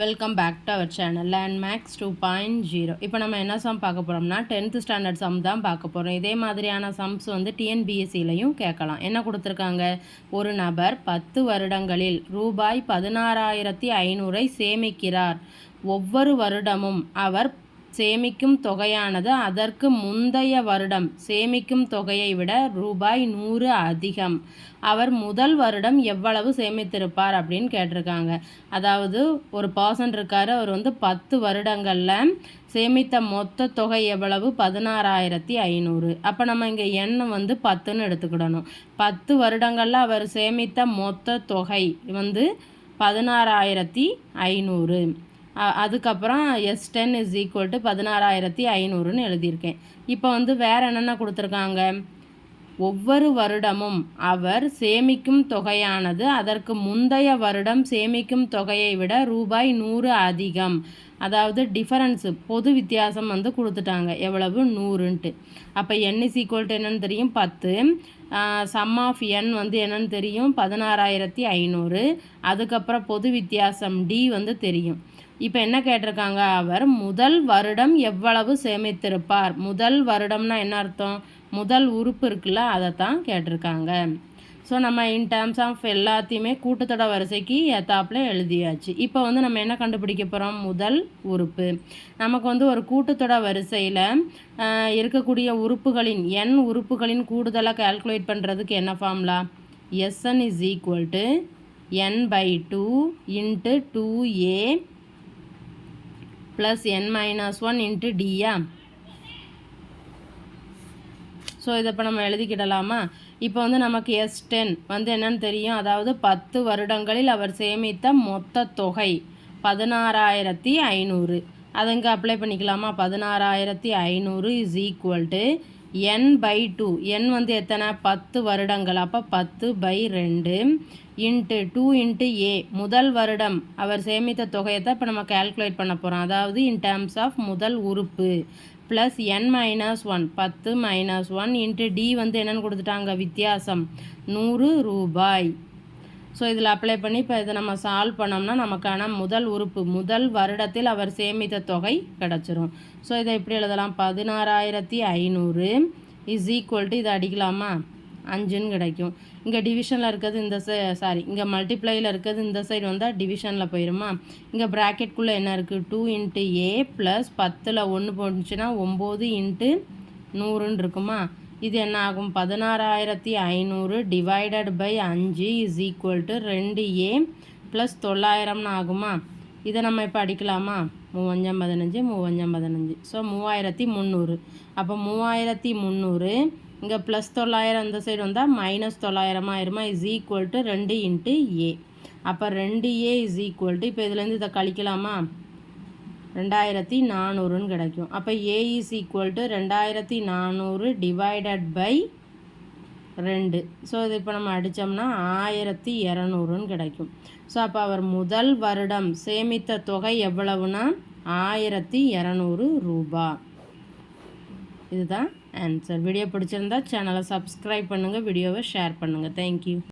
Welcome back to our channel land max two point zero இப்போ நம்ம என்ன some பார்க்க போகிறோம்னா டென்த்து ஸ்டாண்டர்ட் சம் தான் பார்க்க போகிறோம் இதே மாதிரியான சம்ஸ் வந்து டிஎன்பிஎஸ்சிலையும் கேட்கலாம். என்ன கொடுத்துருக்காங்க? ஒரு நபர் பத்து வருடங்களில் ரூபாய் பதினாறாயிரத்தி ஐநூறை சேமிக்கிறார். ஒவ்வொரு வருடமும் அவர் சேமிக்கும் தொகையானது அதற்கு முந்தைய வருடம். சேமிக்கும் தொகையை விட ரூபாய் நூறு அதிகம். அவர் முதல் வருடம் எவ்வளவு சேமித்திருப்பார் அப்படின்னு கேட்டிருக்காங்க. அதாவது ஒரு பர்சன் இருக்கார் அவர் வந்து பத்து வருடங்களில் சேமித்த மொத்த தொகை எவ்வளவு? பதினாறாயிரத்தி ஐநூறு. அப்போ நம்ம இங்கே எண்ணெய் வந்து பத்துன்னு எடுத்துக்கிடணும். பத்து வருடங்களில் அவர் சேமித்த மொத்த தொகை வந்து பதினாறாயிரத்தி ஐநூறு. அதுக்கப்புறம் S ten is equal to பதினாறாயிரத்தி ஐநூறுன்னு எழுதியிருக்கேன். இப்போ வந்து வேறு என்னென்ன கொடுத்துருக்காங்க? ஒவ்வொரு வருடமும் அவர் சேமிக்கும் தொகையானது அதற்கு முந்தைய வருடம் சேமிக்கும் தொகையை விட ரூபாய் நூறு அதிகம். அதாவது டிஃபரன்ஸு பொது வித்தியாசம் வந்து கொடுத்துட்டாங்க. எவ்வளவு? நூறுன்ட்டு. அப்போ என் இஸ் ஈக்குவல் டு என்னன்னு தெரியும்? பத்து. சம் ஆஃப் என் வந்து என்னன்னு தெரியும்? பதினாறாயிரத்தி ஐநூறு. அதுக்கப்புறம் பொது வித்தியாசம் டி வந்து தெரியும். இப்போ என்ன கேட்டிருக்காங்க? அவர் முதல் வருடம் எவ்வளவு சேமித்திருப்பார்? முதல் வருடம்னா என்ன அர்த்தம்? முதல் உறுப்பு இருக்குல்ல அதை தான் கேட்டிருக்காங்க. ஸோ நம்ம இன் டேர்ம்ஸ் ஆஃப் எல்லாத்தையுமே கூட்டத்தொட வரிசைக்கு ஏத்தாப்பில் எழுதியாச்சு. இப்போ வந்து நம்ம என்ன கண்டுபிடிக்க போகிறோம் முதல் உறுப்பு. நமக்கு வந்து ஒரு கூட்டத்தொட வரிசையில் இருக்கக்கூடிய உறுப்புகளின் என் உறுப்புகளின் கூடுதலாக கால்குலேட் பண்ணுறதுக்கு என்ன formula SN is equal to n by two into two a plus n minus one into d so இதை இப்போ நம்ம எழுதிக்கிடலாமா? இப்போ வந்து நமக்கு எஸ் டென் வந்து என்னன்னு தெரியும்? அதாவது பத்து வருடங்களில் அவர் சேமித்த மொத்த தொகை பதினாறாயிரத்தி ஐநூறு. அதை இங்கே அப்ளை பண்ணிக்கலாமா? பதினாறாயிரத்தி ஐநூறு is equal to n by two n வந்து எத்தனை? பத்து வருடங்கள். அப்போ பத்து பை ரெண்டு இன்ட்டு டூ இன்ட்டு ஏ முதல் வருடம் அவர் சேமித்த தொகையை தான் இப்போ நம்ம கேல்குலேட் பண்ண போகிறோம் அதாவது இன் டேர்ம்ஸ் ஆஃப் முதல் உறுப்பு ப்ளஸ் என் மைனஸ் ஒன் பத்து மைனஸ் ஒன் இன்ட்டு டி வந்து என்னென்னு கொடுத்துட்டாங்க? வித்தியாசம். நூறு ரூபாய். ஸோ இதில் அப்ளை பண்ணி இப்போ இதை நம்ம சால்வ் பண்ணோம்னா நமக்கான முதல் உறுப்பு முதல் வருடத்தில் அவர் சேமித்த தொகை கிடச்சிரும். ஸோ இதை எப்படி எழுதலாம்? பதினாறாயிரத்தி ஐநூறு இஸ் ஈக்குவல் டு இதை அடிக்கலாமா? அஞ்சுன்னு கிடைக்கும். இங்கே டிவிஷனில் இருக்கிறது இந்த சை சாரி இங்கே மல்டிப்ளையில் இருக்கிறது இந்த சைடு வந்தால் டிவிஷனில் போயிருமா? இங்கே ப்ராக்கெட்குள்ளே என்ன இருக்குது டூ இன்ட்டு ஏ ப்ளஸ் பத்தில் ஒன்று போணுச்சுன்னா ஒம்பது இன்ட்டு நூறுன்னு இருக்குமா? இது என்ன ஆகும்? பதினாறாயிரத்தி ஐநூறு டிவைடட் பை அஞ்சு இஸ் ஈக்குவல் டு ரெண்டு ஏ ப்ளஸ் தொள்ளாயிரம்னு ஆகுமா? இதை நம்ம இப்போ அடிக்கலாமா? மூவஞ்சம் பதினஞ்சு மூவஞ்சம் பதினஞ்சு. ஸோ மூவாயிரத்தி முந்நூறு. அப்போ மூவாயிரத்தி முந்நூறு இங்கே ப்ளஸ் தொள்ளாயிரம் இந்த சைடு வந்தால் மைனஸ் தொள்ளாயிரம் ஆயிருமா? இஸ் ஈக்குவல் டு ரெண்டு இன்ட்டு ஏ அப்போ ரெண்டு ஏ இஸ் ஈக்குவல் டு இப்போ இதுலேருந்து இதை கழிக்கலாமா? ரெண்டாயிரத்தி நானூறுன்னு கிடைக்கும். அப்போ ஏ இஸ் ஈக்குவல் டு ரெண்டாயிரத்தி நானூறு டிவைடட் பை ரெண்டு. ஸோ இது இப்போ நம்ம அடித்தோம்னா ஆயிரத்தி இரநூறுன்னு கிடைக்கும். ஸோ அப்போ அவர் முதல் வருடம் சேமித்த தொகை எவ்வளவுனா ஆயிரத்தி இரநூறு ரூபா. இதுதான் ஆன்சர் வீடியோ பிடிச்சிருந்தா சேனலை சப்ஸ்கிரைப் பண்ணுங்கள் வீடியோவை ஷேர் பண்ணுங்கள் தேங்க்யூ